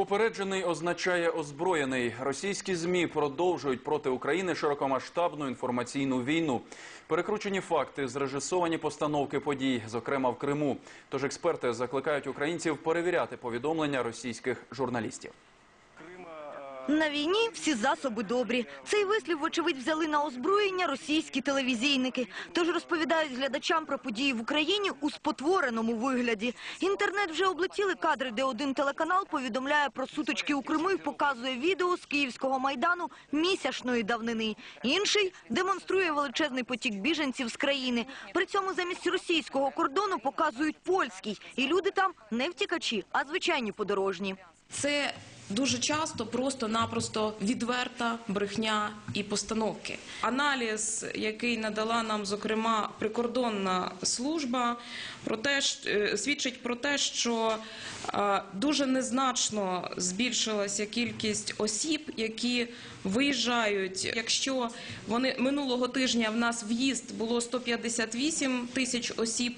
Попереджений означає озброєний. Російські змі продовжують проти України широкомасштабну інформаційну війну. Перекручені факти, зрежисовані постановки подій, зокрема в Криму. Тож експерти закликають українців перевіряти повідомлення російських журналістів. На війні всі засоби добрі. Цей вислів, вочевидь, взяли на озброєння російські телевізійники. Тож розповідають глядачам про події в Україні у спотвореному вигляді. Інтернет вже облетіли кадри, де один телеканал повідомляє про сутички у Криму і показує відео з Київського майдану місячної давнини. Інший демонструє величезний потік біженців з країни. При цьому замість російського кордону показують польський. І люди там не втікачі, а звичайні подорожні. Це дуже часто просто-напросто відверта брехня і постановки. Аналіз, який надала нам, зокрема, прикордонна служба, про е, свідчить про те, що е, дуже незначно збільшилася кількість осіб, які виїжджають. Якщо вони минулого тижня в нас в'їзд було 158 тисяч осіб,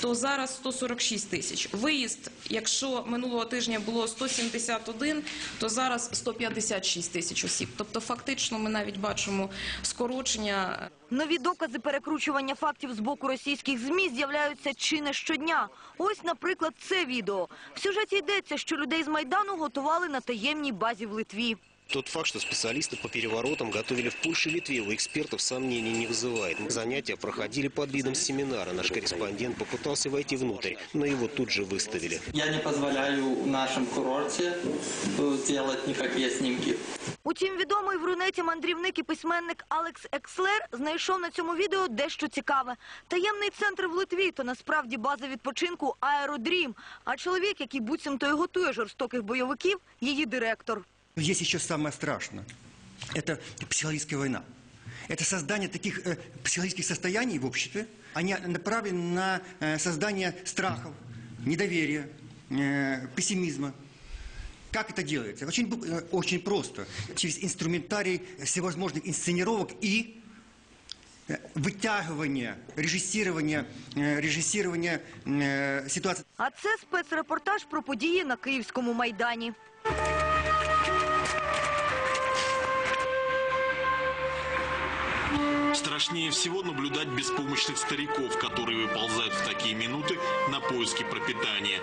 то зараз 146 тисяч. Виїзд, якщо минулого тижня було 171, то зараз 156 тисяч осіб. Тобто, фактично, ми навіть бачимо скорочення Нові докази перекручування фактів з боку російських ЗМІ з'являються чи не щодня. Ось, наприклад, це відео. В сюжеті йдеться, що людей з Майдану готували на таємній базі в Литві. Тот факт, что специалисты по переворотам готовили в Польше и Литве, у экспертов сомнений не вызывает. Занятия проходили под видом семинара. Наш корреспондент попытался войти внутрь, но его тут же выставили. Я не позволяю в нашем курорте э, делать никакие снимки. Утім, відомий в рунеті мандрівник і письменник Алекс Екслер знайшов на цьому відео дещо цікаве. Таємний центр в Литві – то насправді база відпочинку Аеродрім. А чоловік, який буцімто і готує жорстоких бойовиків, її директор. Есть еще самое страшное. Это психологическая война. Это создание таких э, психологических состояний в обществе. Они направлены на э, создание страхов, недоверия, э, пессимизма. Как это делается? Очень, бу- э, очень просто. Через инструментарий всевозможных инсценировок и э, вытягивание, режиссирование, э, режиссирование э, ситуации. А це спецрепортаж про події на Київському Майдані. Страшнее всего наблюдать беспомощных стариков, которые выползают в такие минуты на поиски пропитания.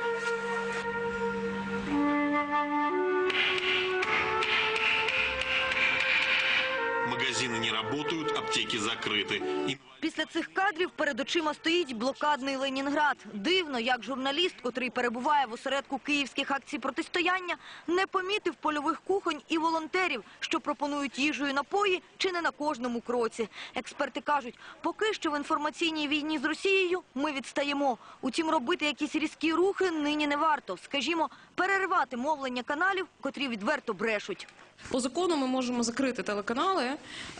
Магазины не работают, аптеки закрыты. И Після цих кадрів перед очима стоїть блокадний Ленінград. Дивно, як журналіст, котрий перебуває в осередку київських акцій протистояння, не помітив польових кухонь і волонтерів, що пропонують їжу і напої чи не на кожному кроці. Експерти кажуть, поки що в інформаційній війні з Росією ми відстаємо. Утім, робити якісь різкі рухи нині не варто. Скажімо, переривати мовлення каналів, котрі відверто брешуть. По закону ми можемо закрити телеканали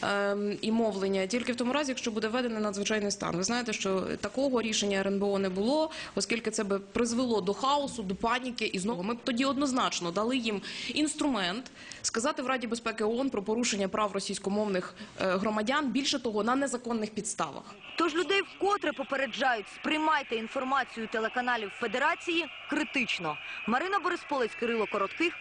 ем, і мовлення тільки в тому разі, якщо буде введений надзвичайний стан. Ви знаєте, що такого рішення РНБО не було, оскільки це би призвело до хаосу, до паніки. І знову ми б тоді однозначно дали їм інструмент сказати в Раді безпеки ООН про порушення прав російськомовних е, громадян. Більше того, на незаконних підставах. Тож людей вкотре попереджають, сприймайте інформацію телеканалів Федерації критично. Марина Борисполець, Кирило Коротких,